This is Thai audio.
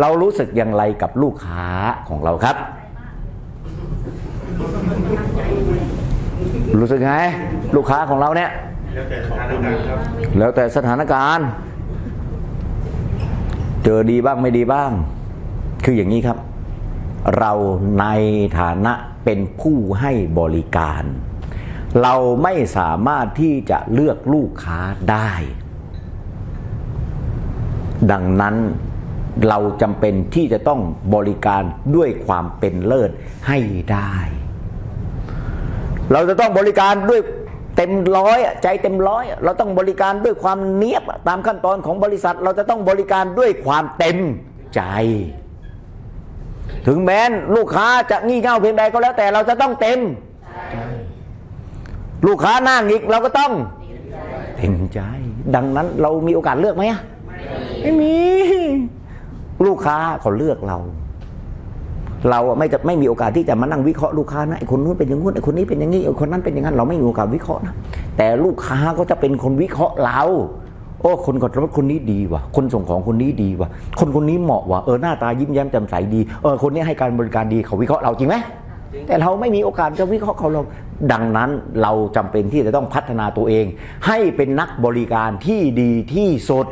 เรารู้สึกอย่างไรกับลูกค้าของเราครับ รู้สึกไง ลูกค้าของเราเนี่ยแล้วแต่สถานการณ์แล้วแต่สถานการณ์ เจอดีบ้างไม่ดีบ้าง คืออย่างนี้ครับ เราในฐานะเป็นผู้ให้บริการ เราไม่สามารถที่จะเลือกลูกค้าได้ ดังนั้น เราจำเป็นที่จะต้องบริการด้วยความเป็นเลิศให้ได้ เราจะต้องบริการด้วยเต็มร้อยใจเต็มร้อยเราต้องบริการด้วยความเนียบตามขั้นตอนของบริษัท เราจะต้องบริการด้วยความเต็มใจ ถึงแม้นลูกค้าจะงี่เง่าเพียงใดก็แล้วแต่เราจะต้องเต็มใจลูกค้าหน้าหงิกเราก็ต้องเต็มใจ ดังนั้นเรามีโอกาสเลือกไหมไม่มี ลูกค้าเขาเลือกเรา เราอะไม่จะไม่มีโอกาสที่จะมานั่งวิเคราะห์ลูกค้านะไอ้คนนู้นเป็นอย่างนู้นไอ้คนนี้เป็นอย่างนี้ไอ้คนนั้นเป็นอย่างนั้นเราไม่มีโอกาสวิเคราะห์นะแต่ลูกค้าก็จะเป็นคนวิเคราะห์เราโอ้คนกดรถคนนี้ดีว่ะ คนส่งของคนนี้ดีว่ะ คนคนนี้เหมาะว่ะเออหน้าตายิ้มแย้มแจ่มใสดีเออคนนี้ให้การบริการดีเขาวิเคราะห์เราจริงไหมแต่เราไม่มีโอกาสจะวิเคราะห์เขาเราดังนั้นเราจำเป็นที่จะต้องพัฒนาตัวเอง ให้เป็นนักบริการที่ดีที่สุด